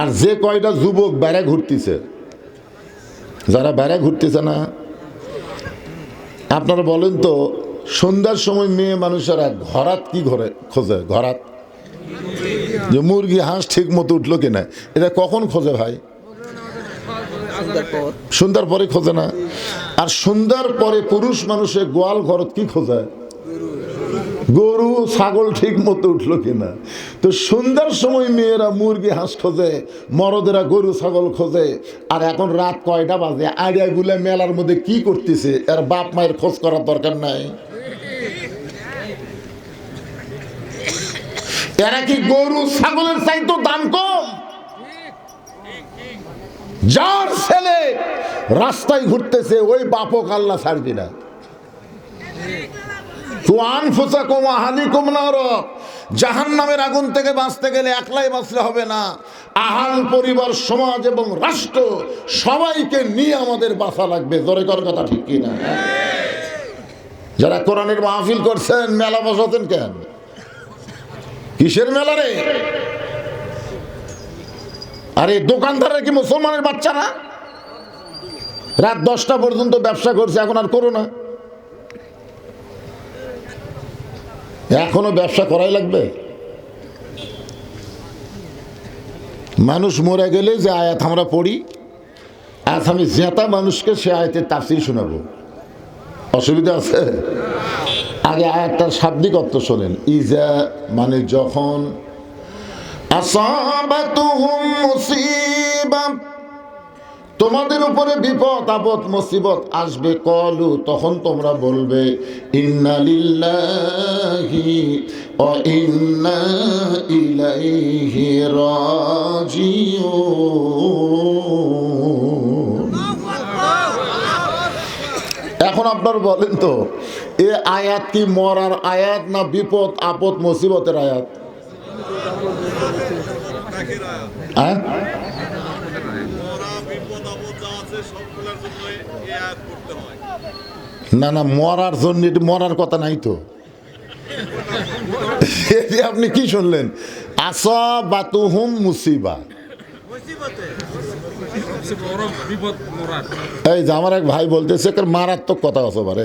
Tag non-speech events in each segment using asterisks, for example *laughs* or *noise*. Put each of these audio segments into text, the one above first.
আর যে কয়টা যুবক বেড়া ঘুরতেছে যারা বেড়া ঘুরতেছে না আপনারা বলেন তো সন্ধ্যার সময় মেয়ে মানুষেরা ঘরাত কি ঘরে খোঁজে? ঘরাত? যে মুরগি হাঁস ঠিক মতো উঠল কিনা? এটা কখন খোঁজে ভাই? সন্ধ্যার পরে খোঁজে না। আর সন্ধ্যার পরে পুরুষ মানুষের গোয়াল ঘরত কি খোঁজে? গরু, ছাগল ঠিক মতো উঠল কিনা? তো সন্ধ্যার সময় মেয়েরা মুরগি হাঁস খোঁজে, মরদেরা গরু, ছাগল খোঁজে, আর এখন রাত কয়টা বাজে? আইডিয়া গুলা মেলার মধ্যে কি করতেছে? এর বাপ মায়ের খোঁজ করার দরকার নাই। এরা কি গরু, ছাগলের চাইতো দাম কম? যার ছেলে রাস্তায় ঘুরতেছে, ওই বাপক আল্লাহ ছাড়বি না। আগুন থেকে বাঁচতে গেলে একলাই বাঁচলে হবে না। পরিবার, সমাজ এবং রাষ্ট্র সবাইকে নিয়ে আমাদের লাগবে। কথা যারা কোরআনের মাহফিল করছেন, মেলা বসাতেন কেন? কিসের মেলা রে? আরে, দোকানদারের কি মুসলমানের বাচ্চা না রাত দশটা পর্যন্ত ব্যবসা করছে, এখন আর করো না। এখনও ব্যবসা করাই লাগবে। মানুষ মরে গেলে যে আয়াত আমরা পড়ি আজ আমি জেতা মানুষকে সে আয়াতের তাফসির শোনাবো। অসুবিধা আছে? আগে আয়াতটার শাব্দিক অর্থ শোনেন। ইজা মানে যখন আসাবাতুহুম মুসিবা তোমাদের উপরে বিপদ, আপদ, মুসিবত আসবে, কলু, তখন তোমরা বলবে এখন আপনার বলেন তো, এ আয়াত কি মরার আয়াত না বিপদ, আপদ, মুসিবতের আয়াত? হ্যাঁ মরা বিপদ আপদ যা আছে সবগুলোর জন্য এই আয়াত করতে হয় না না, মরার জন্য এটি মরার কথা নাই তো। এটি আপনি কি শুনলেন? আসা বাতুহুম মুসিবা। এই যে আমার এক ভাই বলতেছে মারাত্মক কথা আছে পারে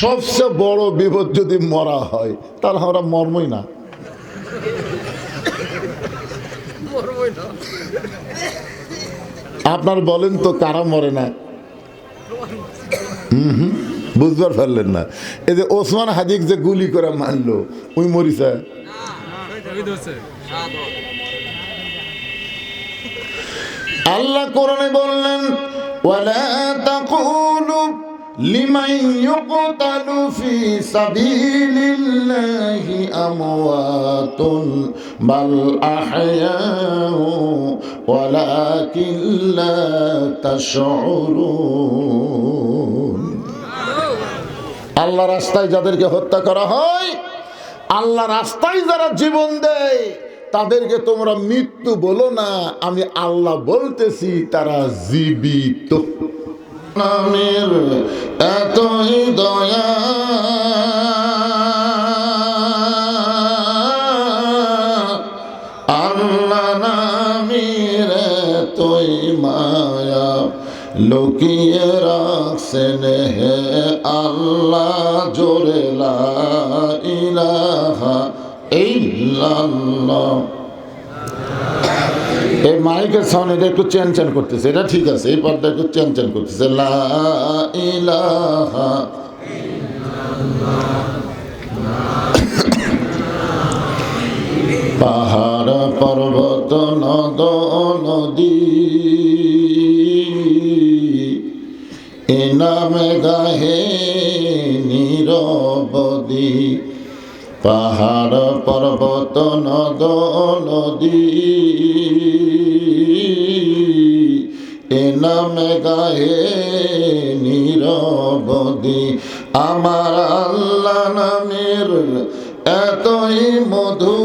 সবচেয়ে বড় বিপদ যদি মরা হয়, তাহলে আমরা মর্মই না। আপনার বলেন তো কারা মরে না? হুম বুঝবার পারলেন না। এই যে ওসমান হাজিক যে গুলি করে মারলো ওই হচ্ছে আল্লাহ কোরআনে বললেন, ওয়ালা তাকুলু লিমান ইউকতালু ফি সাবিলিল্লাহি আমওয়াতুন, বাল আহয়াউ ওয়ালাকিন লা তাশউরুন। আল্লাহ রাস্তায় যাদেরকে হত্যা করা হয়, আল্লাহ রাস্তায় যারা জীবন দেয়, তাদেরকে তোমরা মৃত্যু বলো না, আমি আল্লাহ বলতেছি, তারা জীবিত। নামের এতই দয়া। আল্লাহ নামের এতই মায়া লুকিয়ে রাখছেন হে আল্লাহ, জোরে ইলাহা ইল্লাল্লাহ। এই মাইকের সাউন্ড এটা একটু চেন চেন করতেছে, এটা ঠিক আছে, এই পর্দা একটু চেন চেন করতেছে। লা ইলাহা পাহাড়, পর্বত, নদ, নদী। নামে গাহে নিরবদি পাহাড় পর্বত নদ নদী এ নামে গাহে নিরবদি আমার আল্লাহ নামের এতই মধু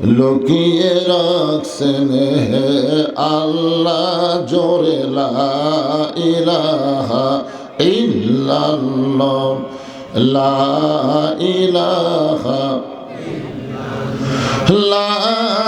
লুকিয়ে রাখছেন হে আল্লাহ জোরে ইলাহা ইল্লাল্লাহ লা ইলাহা লা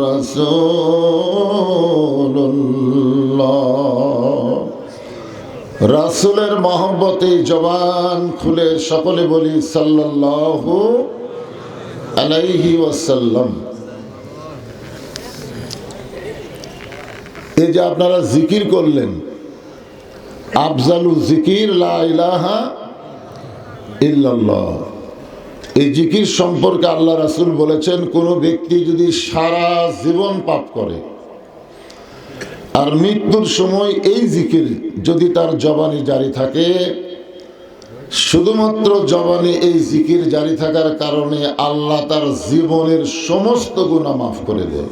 রাসূলুল্লাহ। রাসূলের মহব্বতে জবান খুলে সকলে বলি সাল্লাল্লাহু আলাইহি ওয়াসাল্লাম। এই যে আপনারা জিকির করলেন, আফজালু জিকির ইল্লাল্লাহ। এই জিকির সম্পর্কে আল্লাহ রাসূল বলেছেন, কোনো ব্যক্তি যদি সারা জীবন পাপ করে আর মৃত্যুর সময় এই জিকির যদি তার জবানি জারি থাকে, শুধুমাত্র জবানে এই জিকির জারি থাকার কারণে আল্লাহ তার জীবনের সমস্ত গুণা মাফ করে দেয়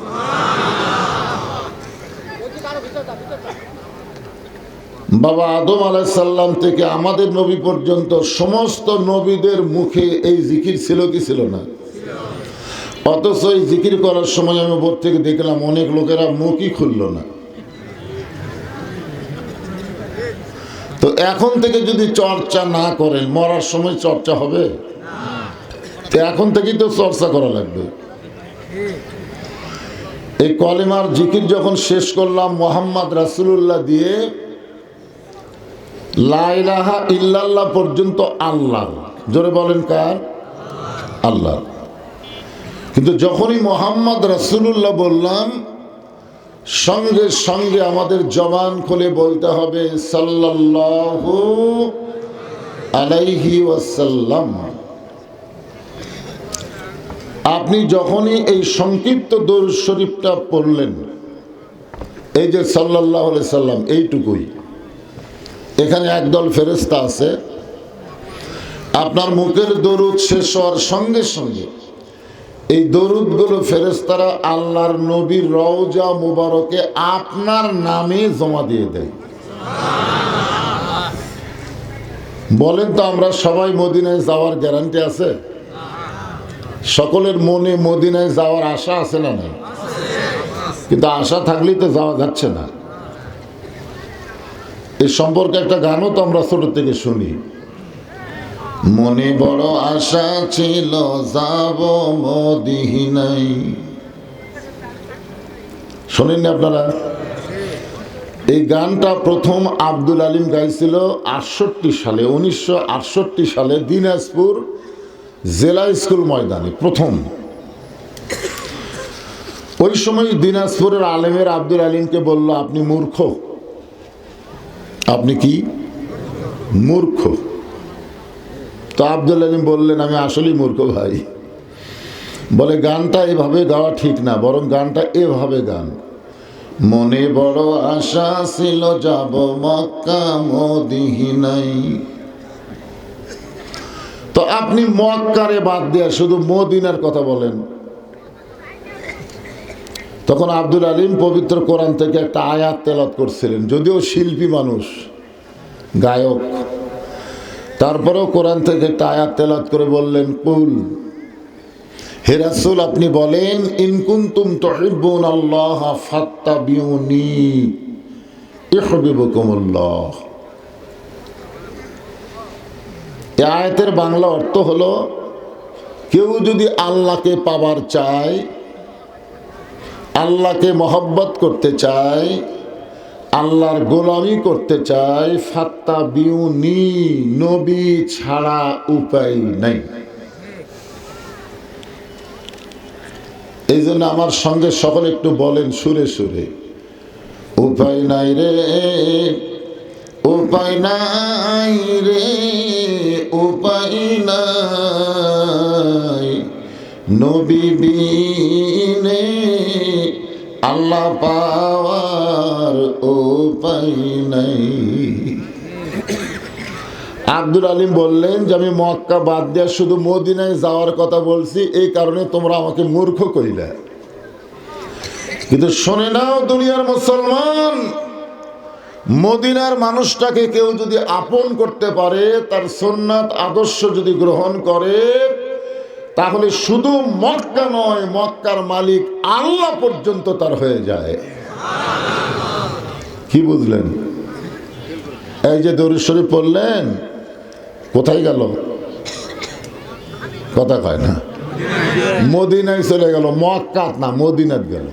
বাবা আদম আলাইসাল্লাম থেকে আমাদের নবী পর্যন্ত সমস্ত নবীদের মুখে এই জিকির ছিল কি ছিল না? অথচ এই জিকির করার সময় আমি ওপর থেকে দেখলাম অনেক লোকেরা মুখই খুলল না। তো এখন থেকে যদি চর্চা না করেন, মরার সময় চর্চা হবে? তো এখন থেকেই তো চর্চা করা লাগবে। এই কলেমার জিকির যখন শেষ করলাম, মোহাম্মদ রাসুলুল্লাহ দিয়ে লাইলাহা ইল্লাল্লাহ পর্যন্ত আল্লাহ। জোরে বলেন কার? আল্লাহ। কিন্তু যখনই মোহাম্মদ রাসুলুল্লাহ বললাম, সঙ্গে সঙ্গে আমাদের জবান খুলে বলতে হবে, সাল্লাল্লাহু আলাইহি ওয়াসাল্লাম। আপনি যখনই এই সংক্ষিপ্ত দৌড় শরীফটা পড়লেন, এই যে আলাইহি সাল্লাম এইটুকুই। এখানে একদল ফেরেস্তা আছে। আপনার মুখের দরুদ শেষ হওয়ার সঙ্গে সঙ্গে এই দরুদগুলো ফেরেস্তারা আল্লাহর নবীর রওজা মুবারকে আপনার নামে জমা দিয়ে দেয়। বলেন তো আমরা সবাই মদিনায় যাওয়ার গ্যারান্টি আছে? সকলের মনে মদিনায় যাওয়ার আশা আছে না কিন্তু আশা থাকলেই তো যাওয়া যাচ্ছে না। এ সম্পর্কে একটা গানও তো আমরা ছোট থেকে শুনি। মনে বড় আশা ছিল, যাব মদিনাই শোনেননি আপনারা? এই গানটা প্রথম আব্দুল আলিম গাইছিল আটষট্টি সালে, উনিশশো আটষট্টি সালে দিনাজপুর জেলা স্কুল ময়দানে, প্রথম। ওই সময় দিনাজপুরের আলেমের আব্দুল আলিমকে বলল, আপনি মূর্খ। আপনি কি মূর্খ? তো আব্দুল আলিম বললেন, আমি আসলেই মূর্খ ভাই। বলে, গানটা এভাবে গাওয়া ঠিক না, বরং গানটা এভাবে গান। মনে বড় আশা ছিল, যাব মক্কা মদিনাই তো আপনি মক্কারে বাদ দিয়ে শুধু মদিনার কথা বলেন। তখন আব্দুল আলিম পবিত্র কোরআন থেকে একটা আয়াত তেলাত করছিলেন, যদিও শিল্পী মানুষ, গায়ক। তারপরেও কোরআন থেকে একটা আয়াত তেলাত করে বললেন, কুল, হে রাসূল, আপনি বলেন ইনকুন্তুম তুহিব্বুন আল্লাহ ফাত্তাবিউনি ইউহিব্বুকুমুল্লাহ। এই আয়াতের বাংলা অর্থ হলো, কেউ যদি আল্লাহকে পাবার চায় আল্লাহকে মহব্বত করতে চাই, আল্লাহর গোলামি করতে চাই ফাত্তা বিউনি নবী ছাড়া উপায় নাই। এই জন্য আমার সঙ্গে সকলে একটু বলেন সুরে সুরে, উপায় নাই রে, উপায় নাই রে, উপায় নাই, নবী বিনে আল্লাহ পাওয়ার উপায় নাই। আব্দুল আলিম বললেন যে, আমি মক্কা বাদ দিয়ে শুধু মদিনায় যাওয়ার কথা বলছি, এই কারণে তোমরা আমাকে মূর্খ কইলে। কিন্তু শোনে নাও, দুনিয়ার মুসলমান, মদিনার মানুষটাকে কেউ যদি আপন করতে পারে, তার সোননাথ আদর্শ যদি গ্রহণ করে তাহলে শুধু মক্কা নয়, মক্কার মালিক আল্লাহ পর্যন্ত তার হয়ে যায়। কি বুঝলেন? এই যে দরুদ শরীফ পড়লেন, কোথায় গেল? কথা কয় না। মদিনায় চলে গেল, মক্কাত না, মদিনাত গেল।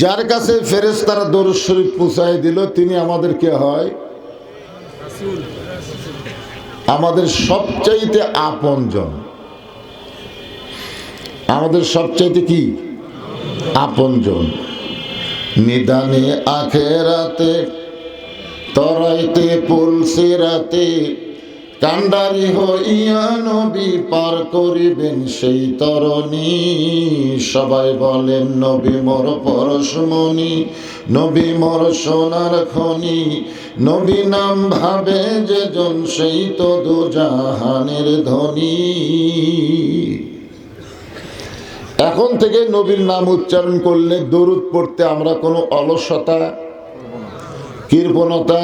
যার কাছে ফেরেশতারা দরুদ শরীফ পুষাই দিল, তিনি আমাদের কে হয় আমাদের সবচাইতে আপনজন। আমাদের সবচাইতে কি? আপনজন। নিদানে আখেরাতে তরাইতে পুলসিরাতে রাতে কান্ডারি হইয়া নবী পার করিবেন সেই তরণী। সবাই বলেন, নবী মোর পরশমণি, নবী মোর সোনার খনি। নবী নাম ভাবে যে জন সেই তো দু জাহানের ধনী। এখন থেকে নবীর নাম উচ্চারণ করলে দরুদ পড়তে আমরা কোনো অলসতা, কৃপণতা,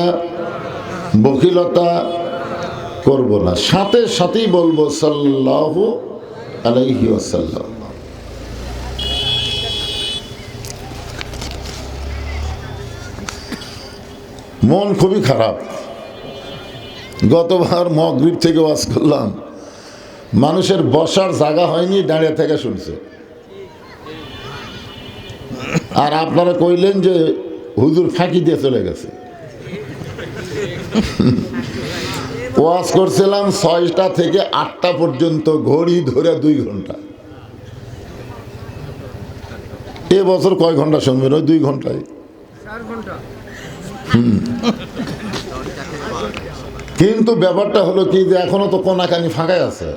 বকিলতা করব না। সাথে সাথেই বলব সাল্লাহ আলাইহি ওয়াসাল্লাম। মন খুবই খারাপ। গতবার মগরিব থেকে ওয়াজ করলাম। মানুষের বসার জায়গা হয়নি, দাঁড়িয়ে থেকে শুনছে। আর আপনারা কইলেন যে হুজুর ফাঁকি দিয়ে চলে গেছে। ওয়াজ করছিলাম ছয়টা থেকে আটটা পর্যন্ত ঘড়ি ধরে দুই ঘণ্টা। এ বছর কয় ঘণ্টা শুনবেন? ওই দুই ঘন্টায়। কিন্তু ব্যাপারটা হলো কি যে এখনও তো কোনাকানি ফাঁকাই আছে।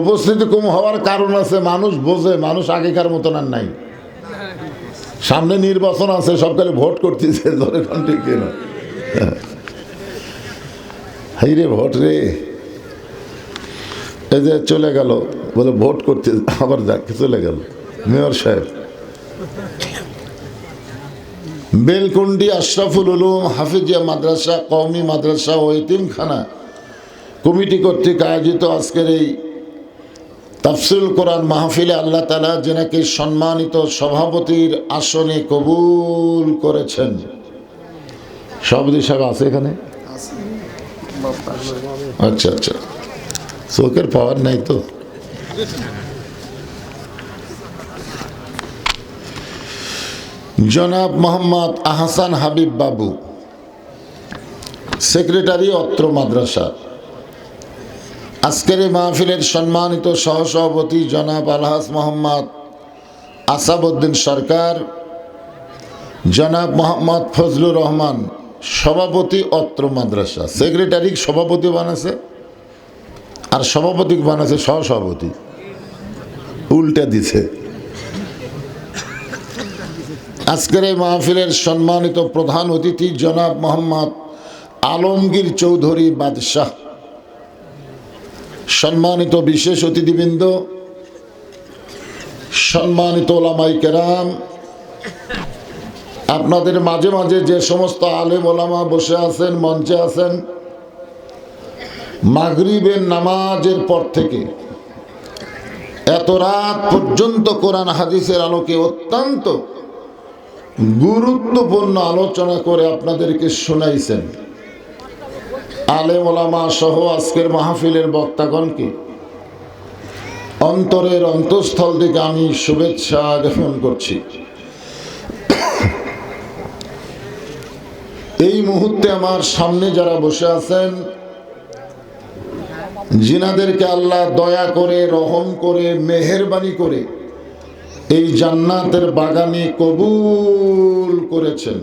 উপস্থিতি কম হওয়ার কারণ আছে মানুষ বোঝে মানুষ আগেকার মতন আর নাই। সামনে নির্বাচন আছে সবকালে ভোট করতেছে ধরে ঠিক কিনা। *laughs* হাই রে ভোট রে। এই যে চলে গেল, বলে ভোট করতে *laughs* আবার যাক চলে গেল। মেয়র সাহেব। বেলকুন্ডি আশরাফুল উলুম হাফিজিয়া মাদ্রাসা, কওমি মাদ্রাসা ও এতিমখানা কমিটি কর্তৃক আয়োজিত আজকের এই তাফসিল কোরআন মাহফিলে আল্লাহ তালা যেনাকে সম্মানিত সভাপতির আসনে কবুল করেছেন। সভাপতি সাহেব আছে এখানে? আচ্ছা আচ্ছা। চোখের পাওয়ার নাই তো। জনাব মোহাম্মদ আহসান হাবিব বাবু, সেক্রেটারি অত্র মাদ্রাসা। আজকের এই মাহফিলের সম্মানিত সহসভাপতি জনাব আলহাস মোহাম্মদ আসাবউদ্দিন সরকার, জনাব মোহাম্মদ ফজলুর রহমান সভাপতি অত্র মাদ্রাসা। সেক্রেটারি সভাপতি বানাছে আর সভাপতি বানাছে সহসভাপতি। উল্টা দিছে। আজকের এই মাহফিলের সম্মানিত প্রধান অতিথি জনাব মোহাম্মদ আলমগীর চৌধুরী বাদশাহ। সম্মানিত বিশেষ অতিথিবৃন্দ, সম্মানিত ওলামাই কেরাম আপনাদের মাঝে মাঝে যে সমস্ত আলেম ওলামা বসে আছেন, মঞ্চে আছেন, মাগরিবের নামাজের পর থেকে এত রাত পর্যন্ত কোরআন হাদিসের আলোকে অত্যন্ত গুরুত্বপূর্ণ আলোচনা করে আপনাদেরকে শোনাইছেন। আলেম ওলামা সহ আজকের মাহফিলের বক্তাগণকে অন্তরের অন্তঃস্থল থেকে আমি শুভেচ্ছা জ্ঞাপন করছি। এই মুহূর্তে আমার সামনে যারা বসে আছেন জিনাদেরকে আল্লাহ দয়া করে রহম করে মেহেরবানি করে এই জান্নাতের বাগানে কবুল করেছেন।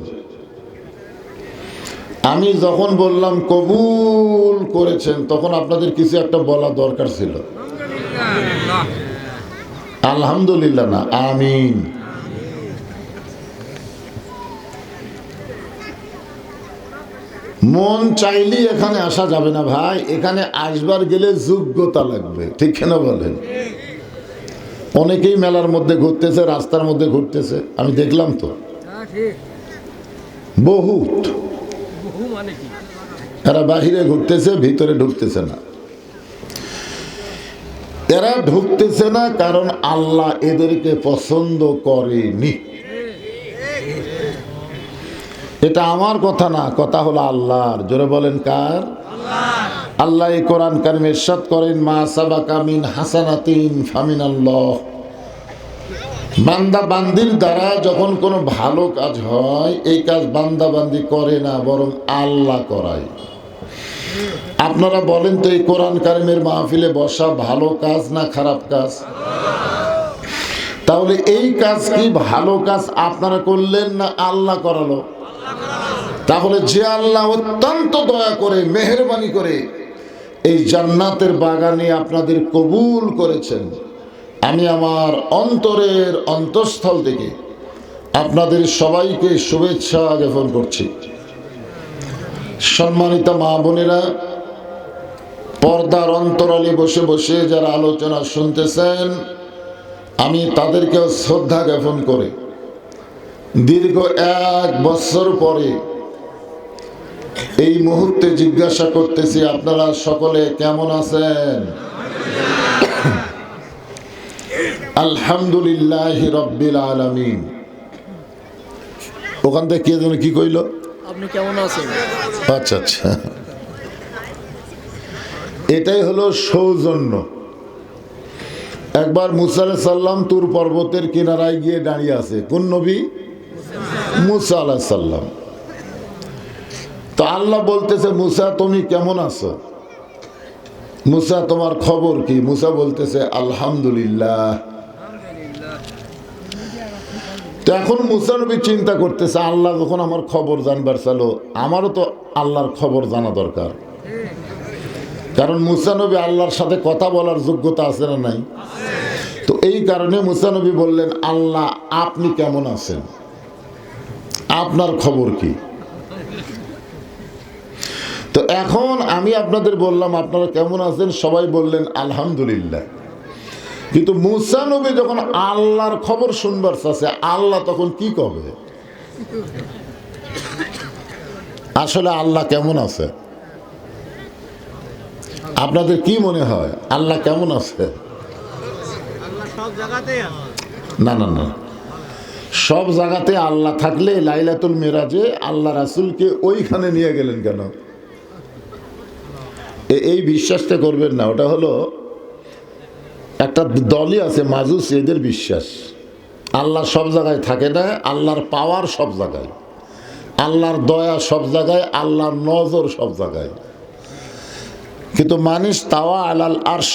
আমি যখন বললাম কবুল করেছেন তখন আপনাদের কিছু একটা বলা দরকার ছিল। আলহামদুলিল্লাহ। আলহামদুলিল্লাহ না আমিন। মন চাইলেই এখানে আসা যাবে না ভাই। এখানে আসবার গেলে যোগ্যতা লাগবে। ঠিক কেন বলেন? অনেকেই মেলার মধ্যে ঘুরতেছে রাস্তার মধ্যে ঘুরতেছে। আমি দেখলাম তো। হ্যাঁ বহুত। বহু মানে এরা বাহিরে ঘুরতেছে ভিতরে ঢুকতেছে না। এরা ঢুকতেছে না কারণ আল্লাহ এদেরকে পছন্দ করেনি। এটা আমার কথা না, কথা হলো আল্লাহর। জোরে বলেন কার? আল্লাহ এই কোরআন কারিমে ইরশাদ করেন, মা সাবাকা মিন হাসানাতিন ফামিন আল্লাহ বান্দা বান্দির দ্বারা যখন কোনো ভালো কাজ হয়, এই কাজ বান্দা বান্দি করে না, বরং আল্লাহ করায়। আপনারা বলেন তো, এই কোরআন কারিমের মাহফিলে বসা ভালো কাজ না খারাপ কাজ? তাহলে এই কাজ কি ভালো কাজ আপনারা করলেন না আল্লাহ করালো? তাহলে যে আল্লাহ অত্যন্ত দয়া করে, মেহরবানি করে এই জান্নাতের বাগানে আপনাদের কবুল করেছেন। আমি আমার অন্তরের অন্তঃস্থল থেকে আপনাদের সবাইকে শুভেচ্ছা জ্ঞাপন করছি। সম্মানিত মা বোনেরা, পর্দার অন্তরালে বসে বসে যারা আলোচনা শুনতেছেন, আমি তাদেরকেও শ্রদ্ধা জ্ঞাপন করে, দীর্ঘ এক বছর পরে এই মুহূর্তে জিজ্ঞাসা করতেছি আপনারা সকলে কেমন আছেন? আলহামদুলিল্লাহ রব্বিল আলামিন। ওখান থেকে কে যেন কি কইল? আপনি কেমন আছেন? আচ্ছা আচ্ছা। এটাই হলো সৌজন্য। একবার মুসা সাল্লাম তুর পর্বতের কিনারায় গিয়ে দাঁড়িয়ে আছে। কোন নবী? মুসা আলাহ সাল্লাম তো আল্লাহ বলতেছে, মুসা, তুমি কেমন আছো? মুসা, তোমার খবর কি? মুসা বলতেছে, আলহামদুলিল্লাহ। তো এখন মুসা নবী চিন্তা করতেছে, আল্লাহ যখন আমার খবর জানবার চালো, আমারও তো আল্লাহর খবর জানা দরকার। কারণ মুসা নবী আল্লাহর সাথে কথা বলার যোগ্যতা আছে না নাই? তো এই কারণে মুসা নবী বললেন, আল্লাহ, আপনি কেমন আছেন? আপনার খবর কি? তো এখন আমি আপনাদের বললাম, আপনারা কেমন আছেন? সবাই বললেন, আলহামদুলিল্লাহ। কিন্তু মুসা নবী যখন আল্লাহর খবর শুনবার চাচ্ছে, আল্লাহ তখন কি কবে? আসলে আল্লাহ কেমন আছে? আপনাদের কি মনে হয়? আল্লাহ কেমন আছে? না না না। সব জায়গাতে আল্লাহ থাকলে লাইলাতুল মেরাজে আল্লাহ রাসুলকে ওইখানে নিয়ে গেলেন কেন? এই বিশ্বাসটা করবেন না, ওটা হলো একটা দলই আছে মাজুস, এদের বিশ্বাস। আল্লাহ সব জায়গায় থাকে না, আল্লাহর পাওয়ার সব জায়গায়। আল্লাহর দয়া সব জায়গায়, আল্লাহর নজর সব জায়গায়। কিন্তু মানুষ তাওয়া আলাল আর্শ,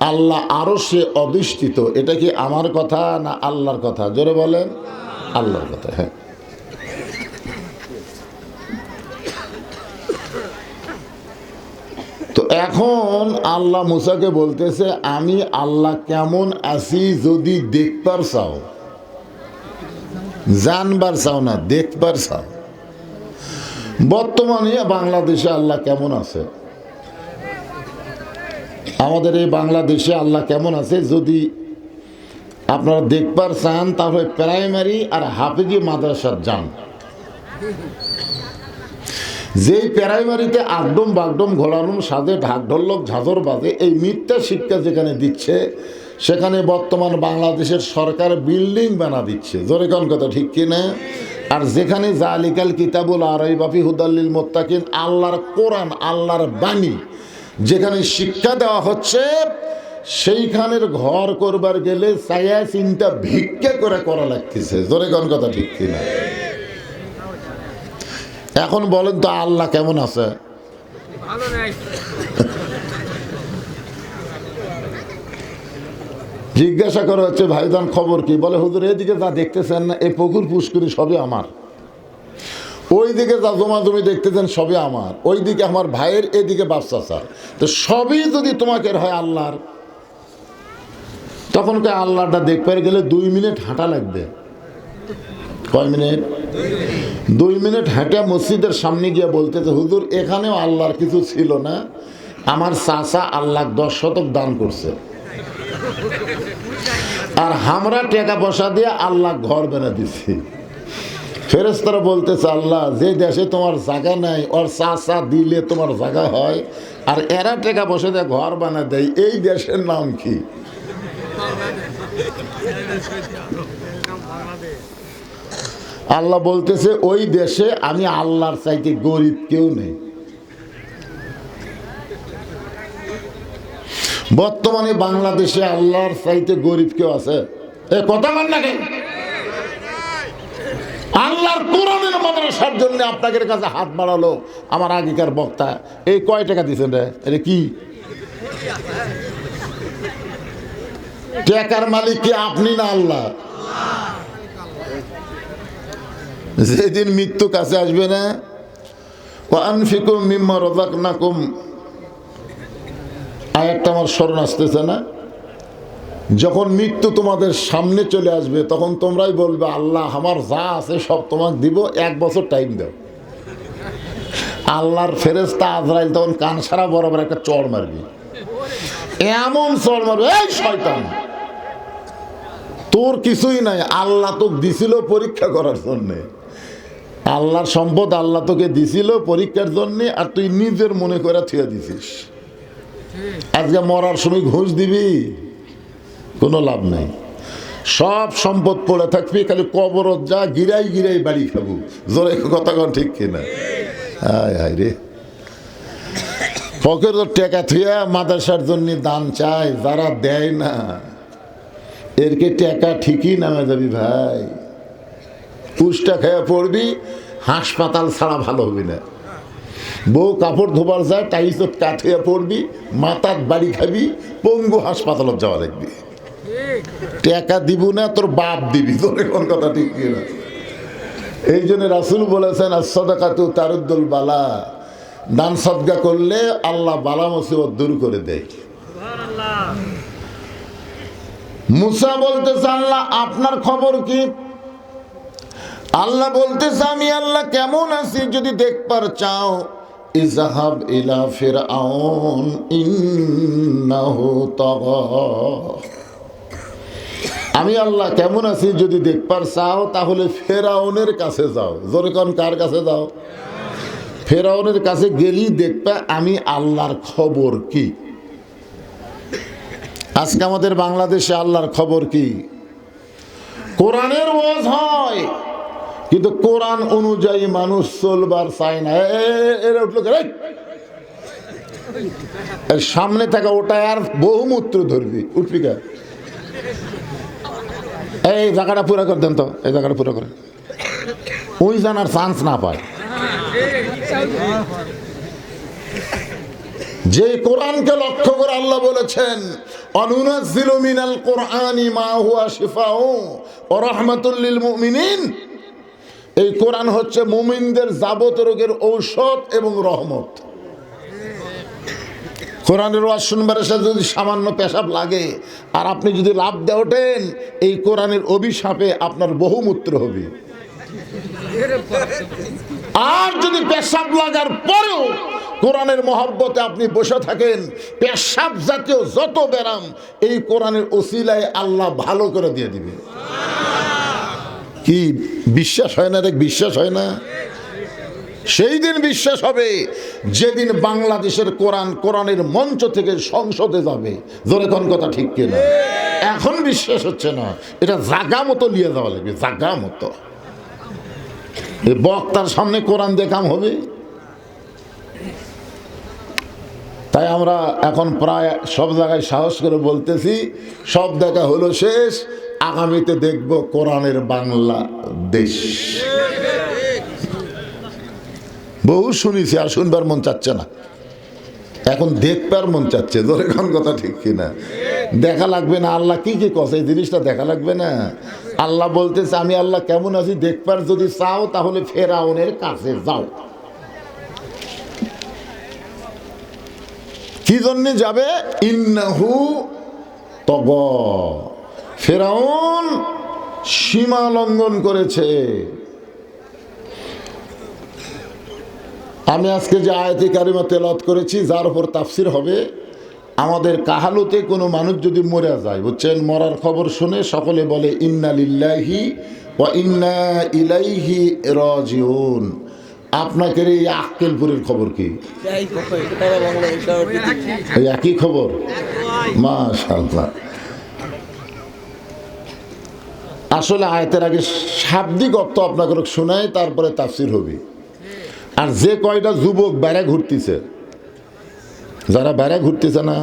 আল্লাহ আরও সে অধিষ্ঠিত। এটা কি আমার কথা না আল্লাহর কথা? জোরে বলেন, আল্লাহর কথা হ্যাঁ। এখন আল্লাহ মুসাকে বলতেছে, আমি আল্লাহ কেমন আছি যদি দেখবার চাও? জানবার চাও না, দেখবার চাও। বর্তমানে বাংলাদেশে আল্লাহ কেমন আছে? আমাদের এই বাংলাদেশে আল্লাহ কেমন আছে যদি আপনারা দেখবার চান, তাহলে প্রাইমারি আর হাফিজি মাদ্রাসার যান। যেই প্রাইমারিতে আগডম বাগডম ঘোলানুম সাজে ঢাক ঢোলক ঝাঁঝর বাজে, এই মিথ্যা শিক্ষা যেখানে দিচ্ছে, সেখানে বর্তমান বাংলাদেশের সরকার বিল্ডিং বানা দিচ্ছে। জোরে কোন কথা, ঠিক কিনা আর যেখানে জালিকাল কিতাবুল আরই বাফি হুদাল্লিল মোত্তাকিন, আল্লাহর কোরআন, আল্লাহর বাণী যেখানে শিক্ষা দেওয়া হচ্ছে, সেইখানের ঘর করবার গেলে ছায়া চিন্তা ভিক্ষা করে করা লাগতেছে। জোরে কোন কথা, ঠিক কিনা এখন বলেন তো আল্লাহ কেমন আছে? জিজ্ঞাসা করা হচ্ছে ভাইজান খবর কি? বলে হুজুর এদিকে যা দেখতেছেন না এই পুকুর পুষ্করি সবই আমার। ওই দিকে যা জমা জমি দেখতেছেন সবই আমার। ওই দিকে আমার ভাইয়ের এদিকে বাচ্চা স্যার তো সবই যদি তোমাকে হয় আল্লাহর তখন কে আল্লাহটা দেখতে গেলে দুই মিনিট হাঁটা লাগবে। কয় মিনিট? দুই মিনিট হেঁটে মসজিদের সামনে গিয়ে বলতেছে, হুজুর, এখানেও আল্লাহর কিছু ছিল না। আমার চাচা আল্লাহ দশ শতক দান করছে। আর আমরা টাকা পয়সা দিয়ে আল্লাহ ঘর বেনা দিচ্ছি। ফেরেস্তারা বলতেছে, আল্লাহ, যে দেশে তোমার জায়গা নাই, ওর চাচা দিলে তোমার জায়গা হয়। আর এরা টাকা পয়সা দিয়ে ঘর বানা দেয়, এই দেশের নাম কি? আল্লাহ বলতেছে, ওই দেশে আমি আল্লাহর চাইতে গরিব কেউ নেই। বর্তমানে বাংলাদেশে আল্লাহর চাইতে গরিব কেউ আছে? এ কথা মান না কেন? আল্লাহর কোরআনের মাদ্রাসার জন্য আপনাদের কাছে হাত বাড়ালো আমার আগেকার বক্তা। এই কয় টাকা দিচ্ছেন রে? এটা কি? টাকার মালিক কি আপনি না আল্লাহ? যেদিন মৃত্যু কাছে আসবে না মিম্মা আয়াতটা আমার স্মরণ আসতেছে না? যখন মৃত্যু তোমাদের সামনে চলে আসবে, তখন তোমরাই বলবে, আল্লাহ, আমার যা আছে সব তোমাকে দিব, এক বছর টাইম দাও। আল্লাহর ফেরেস্তা আজরাইল তখন কান সারা বরাবর একটা চড় মারবি। এমন চড় মারবে, এই শয়তান, তোর কিছুই নাই, আল্লাহ তো দিছিল পরীক্ষা করার জন্যে। আল্লাহর সম্পদ আল্লাহ তোকে দিছিল পরীক্ষার জন্যে আর তুই নিজের মনে করে থুয়ে দিছিস। আজকে মরার সময় ঘুষ দিবি, কোনো লাভ নাই। সব সম্পদ পড়ে থাকবি, খালি কবরত যা, গিরাই গিরাই বাড়ি খাব। জোরে কথা কন ঠিক কিনা? হায় হায় রে। পকের টেকা থুয়া মাদ্রাসার জন্য দান চায়, যারা দেয় না এরকে টাকা ঠিকই নামে যাবি ভাই? পুষ্টা খেয়ে পড়বি হাসপাতাল ছাড়া ভালো হবি না। বউ কাপড় ধোবার যায় টাইসত কাঠ হয়ে পড়বি মাথার বাড়ি খাবি পঙ্গু হাসপাতালত যাওয়া লাগবি। টাকা দিব না তোর বাপ দিবি তোর কোন কথা ঠিক না এই জন্য রাসুল বলেছেন সদাকাতু তারুদ্দুল বালা। দান সদগা করলে আল্লাহ বালা মুসিবত দূর করে দেয়। মুসা বলতেছে আল্লাহ আপনার খবর কি? আল্লাহ বলতেছে, আমি আল্লাহ কেমন আছি যদি দেখবার চাও? ইজাহাব ইলা ইন্নাহু তাগা। আমি আল্লাহ কেমন আছি যদি দেখবার চাও, তাহলে ফেরাউনের কাছে যাও। জোরে কোন, কার কাছে যাও? ফেরাউনের কাছে গেলেই দেখবা আমি আল্লাহর খবর কি? আজকে আমাদের বাংলাদেশে আল্লাহর খবর কি? কোরআনের ওয়াজ হয়। কিন্তু কোরআন অনুযায়ী মানুষ চলবার চায় না। এরা উঠল সামনে থাকা ওটা আর বহুমূত্র ধরবি। উঠবি কে? এই জায়গাটা পুরো করে দেন তো, এই জায়গাটা পুরো করে। ওই জানার চান্স না পায়। যে কোরআনকে লক্ষ্য করে আল্লাহ বলেছেন, অনুনাজ্জিলু মিনাল কোরআনি মা হুয়া শিফাউ ওয়া রাহমাতুল লিল মুমিনিন। এই কোরআন হচ্ছে মুমিনদের যাবত রোগের ঔষধ এবং রহমত। কোরআনের ওয়াজ শুনবার এসে যদি সামান্য পেশাব লাগে, আর আপনি যদি লাভ দিয়ে ওঠেন, এই কোরআনের অভিশাপে আপনার বহুমূত্র হবে। আর যদি পেশাব লাগার পরেও কোরআনের মহব্বতে আপনি বসে থাকেন, পেশাব জাতীয় যত ব্যারাম এই কোরআনের ওসিলায় আল্লাহ ভালো করে দিয়ে দিবে। কি বিশ্বাস হয় না দেখ বিশ্বাস হয় না? সেই দিন বিশ্বাস হবে, যেদিন বাংলাদেশের কোরআন কোরআনের মঞ্চ থেকে সংসদে যাবে। জোরে কোন কথা ঠিক কিনা? এখন বিশ্বাস হচ্ছে না, এটা জাগা মতো নিয়ে যাওয়া লাগবে, জাগা মতো। বক্তার সামনে কোরআন দেখাম হবে? তাই আমরা এখন প্রায় সব জায়গায় সাহস করে বলতেছি, সব দেখা হলো শেষ। আগামীতে দেখব কোরআনের বাংলা দেশ। বহু শুনেছি আর শুনবার মন চাচ্ছে না। এখন দেখবার মন চাচ্ছে, ধরে কোন কথা ঠিক কিনা। দেখা লাগবে না, আল্লাহ কি কি কথা এই জিনিসটা দেখা লাগবে না। আল্লাহ বলতেছে, আমি আল্লাহ কেমন আছি, দেখবার যদি চাও তাহলে ফেরাউনের কাছে যাও। কি জন্যে যাবে? ইন্নাহু তগ। ফেরাউন সীমা লঙ্ঘন করেছে। আমি আজকে যে আয়াতি কারিমা তেলাত করেছি যার উপর তাফসির হবে আমাদের কাহালুতে কোনো মানুষ যদি মরে যায় বুঝছেন? মরার খবর শুনে সকলে বলে ইন্না লিল্লাহি ও ইন্না ইলাইহি রাজিউন। আপনাকে এই আক্কেলপুরের খবর কি? একই খবর। মাশাআল্লাহ। আসলে আয়তের আগে শাব্দিক অর্থ আপনাকে শোনায় তারপরে তাফসির হবে। আর যে কয়টা যুবক বেড়া ঘুরতেছে যারা বেড়া ঘুরতেছে না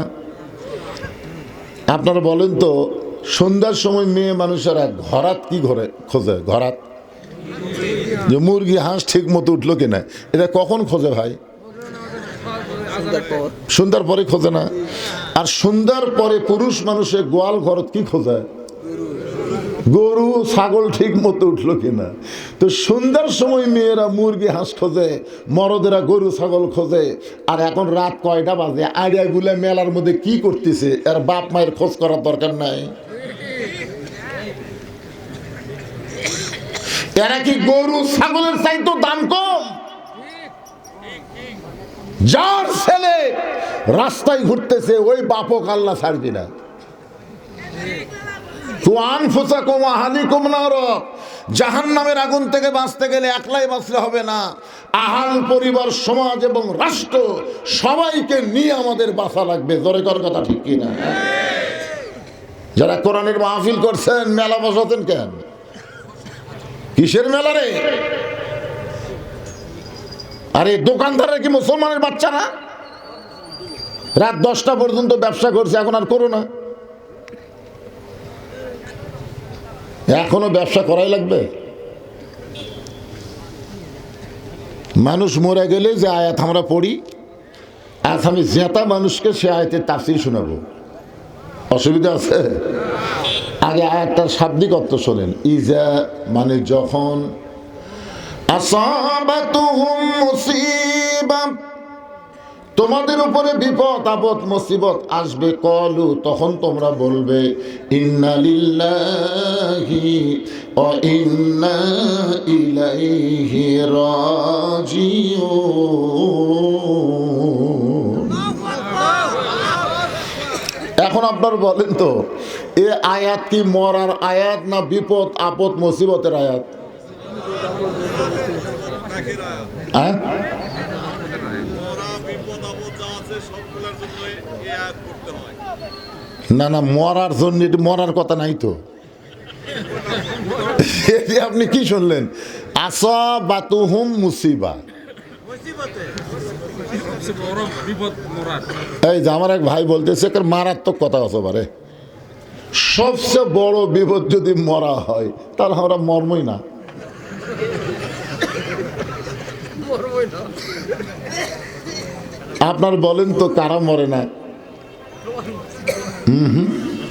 আপনারা বলেন তো সন্ধ্যার সময় মেয়ে মানুষেরা ঘরাত কি ঘরে খোঁজে? ঘরাত? যে মুরগি হাঁস ঠিক মতো উঠল কিনা? এটা কখন খোঁজে ভাই? সন্ধ্যার পরে খোঁজে না। আর সন্ধ্যার পরে পুরুষ মানুষের গোয়াল ঘরত কি খোঁজে? গরু, ছাগল ঠিক মতো উঠল কিনা? তো সন্ধ্যার সময় মেয়েরা মুরগি হাঁস খোঁজে, মরদেরা গরু, ছাগল খোঁজে, আর এখন রাত কয়টা বাজে? আইডিয়াগুলো মেলার মধ্যে কি করতেছে? এর বাপ মায়ের খোঁজ করার দরকার নাই। এরা কি গরু, ছাগলের চাইতো দাম কম? যার ছেলে রাস্তায় ঘুরতেছে, ওই বাপক আল্লাহ ছাড়বি না। জাহান নামের আগুন থেকে বাঁচতে গেলে একলাই বাঁচলে হবে না। আহাল পরিবার, সমাজ এবং রাষ্ট্র সবাইকে নিয়ে আমাদের বাঁচা লাগবে। জোরে কর কথা ঠিক কিনা? যারা কোরআনের মাহফিল করছেন, মেলা বসাতেন কেন? কিসের মেলা রে? আরে দোকানদারের কি মুসলমানের বাচ্চা না রাত দশটা পর্যন্ত ব্যবসা করছে, এখন আর করো না। এখনও ব্যবসা করাই লাগবে? মানুষ মরে গেলে যে আয়াত আমরা পড়ি, আজ আমি জেতা মানুষকে সে আয়াতের তাফসির শোনাবো। অসুবিধা আছে? আগে আয়াতটার শাব্দিক অর্থ শোনেন। ইজা মানে যখন আসাবাতুহুম মুসিবা তোমাদের উপরে বিপদ, আপদ, মুসিবত আসবে, কলু, তখন তোমরা বলবে ইলাইহি এখন আপনার বলেন তো, এ আয়াত কি মরার আয়াত না বিপদ, আপদ, মুসিবতের আয়াত? হ্যাঁ মরা বিপদ আপদ যা আছে সবগুলোর জন্য এই আয়াত করতে হয় না না মরার জন্য এটা মরার কথা নাই তো। *laughs* এটি আপনি কি শুনলেন? আসা বাতুহুম মুসিবা। এই যে আমার এক ভাই বলতেছে একের মারাত্মক কথা আছে পারে সবচেয়ে বড় বিপদ যদি মরা হয় তাহলে আমরা মর্মই না। আপনার বলেন তো কারা মরে না?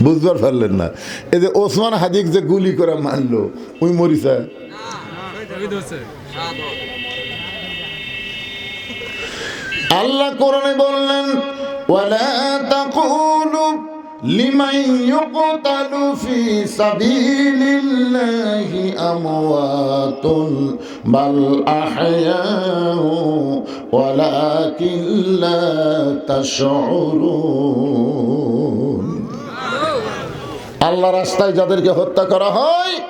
বুঝবার পারলেন না। এই যে ওসমান হাদিক যে গুলি করে মারলো ওই ওই আল্লাহ কোরআনে বললেন, ওয়ালা তাকুলু লিমান ইউকতালু ফি সাবিলিল্লাহি আমওয়াতুন, বাল আহয়াউ ওয়ালাকিন লা তাশউরুন। আল্লাহ রাস্তায় যাদেরকে হত্যা করা হয়,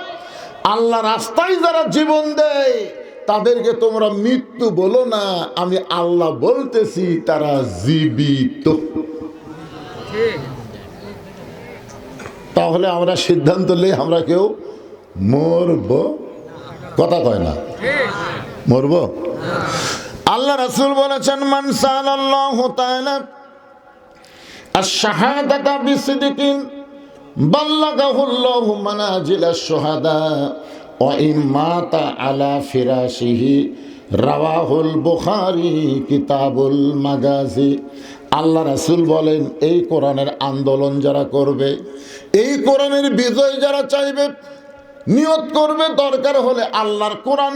আল্লাহ রাস্তায় যারা জীবন দেয়, তাদেরকে তোমরা মৃত্যু বলো না, আমি আল্লাহ বলতেছি, তারা জীবিত। তাহলে আমরা সিদ্ধান্ত নেই, আমরা কেউ মরব। কথা কয় না? মরব? আল্লাহ রাসুল বলেছেন, মান সাল্লাল্লাহু তাআলা, আশ-শাহাদাতা বিসিদকিন আলা বুখারী আল্লাহ রাসূল বলেন, এই কোরআনের আন্দোলন যারা করবে, এই কোরআনের বিজয় যারা চাইবে, নিয়ত করবে, দরকার হলে আল্লাহর কোরআন